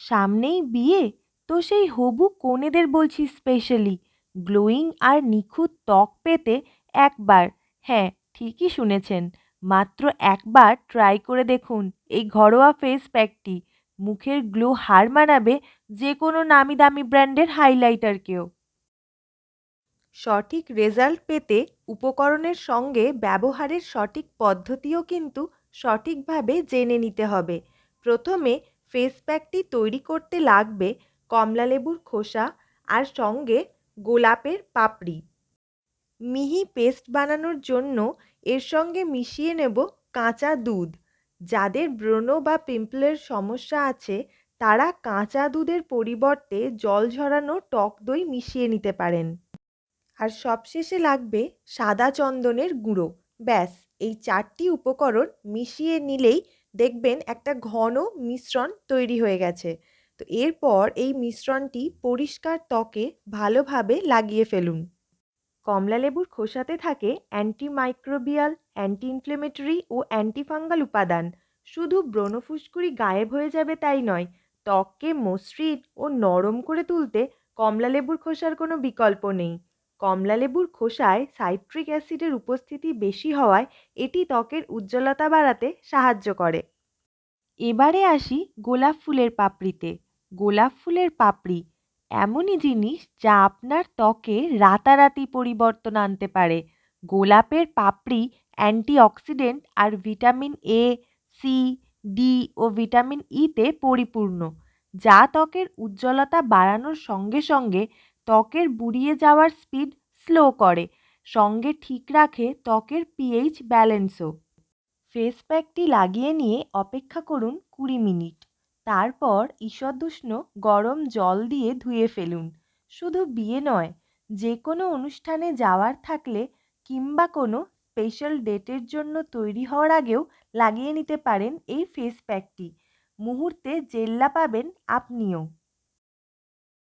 সামনেই বিয়ে? তো সেই হবু কনেদের বলছি স্পেশালি গ্লোয়িং আর নিখুঁত ত্বক পেতে একবার। হ্যাঁ ঠিকই শুনেছেন। মাত্র একবার ট্রাই করে দেখুন। এই ঘরোয়া ফেস প্যাকটি মুখের গ্লো হার মানাবে যে কোনো নামি দামি ব্র্যান্ডের হাইলাইটারকেও সঠিক রেজাল্ট পেতে উপকরণের সঙ্গে ব্যবহারের সঠিক পদ্ধতিও কিন্তু সঠিকভাবে জেনে নিতে হবে। প্রথমে ফেস প্যাকটি তৈরি করতে লাগবে কমলালেবুর খোসা আর সঙ্গে গোলাপের পাপড়ি। মিহি পেস্ট বানানোর জন্য এর সঙ্গে মিশিয়ে নেব কাঁচা দুধ। যাদের ব্রণ বা পিম্পলের সমস্যা আছে, তারা কাঁচা দুধের পরিবর্তে জল ঝরানো টক দই মিশিয়ে নিতে পারেন। আর সবশেষে লাগবে সাদা চন্দনের গুঁড়ো, ব্যাস। এই চারটি উপকরণ মিশিয়ে নিলেই দেখবেন একটা ঘন মিশ্রণ তৈরি হয়ে গেছে। তো এরপর এই মিশ্রণটি পরিষ্কার ত্বকে ভালোভাবে লাগিয়ে ফেলুন। কমলালেবুর খোসাতে থাকে অ্যান্টিমাইক্রোবিয়াল অ্যান্টি ইনফ্লেমেটরি ও অ্যান্টিফাঙ্গাল উপাদান। শুধু ব্রণফুসকুড়ি গায়েব হয়ে যাবে তাই নয়, ত্বককে মসৃণ ও নরম করে তুলতে কমলালেবুর খোসার কোনো বিকল্প নেই। কমলালেবুর খোসায় সাইট্রিক অ্যাসিডের উপস্থিতি বেশি হওয়ায় এটি ত্বকের উজ্জ্বলতা বাড়াতে সাহায্য করে। এবারে আসি গোলাপ ফুলের পাপড়িতে। গোলাপ ফুলের পাপড়ি এমনই জিনিস যা আপনার ত্বকে রাতারাতি পরিবর্তন আনতে পারে। গোলাপের পাপড়ি অ্যান্টিঅক্সিডেন্ট আর ভিটামিন এ সি ডি ও ভিটামিন ইতে পরিপূর্ণ, যা ত্বকের উজ্জ্বলতা বাড়ানোর সঙ্গে সঙ্গে ত্বকের বুড়িয়ে যাওয়ার স্পিড স্লো করে। সঙ্গে ঠিক রাখে ত্বকের পিএইচ ব্যালেন্সও ফেস প্যাকটি লাগিয়ে নিয়ে অপেক্ষা করুন কুড়ি মিনিট। তারপর ঈষদুষ্ণ গরম জল দিয়ে ধুয়ে ফেলুন। শুধু বিয়ে নয় যে কোনো অনুষ্ঠানে যাওয়ার থাকলে কিংবা কোনো স্পেশাল ডেটের জন্য তৈরি হওয়ার আগেও লাগিয়ে নিতে পারেন এই ফেস প্যাকটি মুহূর্তে জেল্লা পাবেন আপনিও।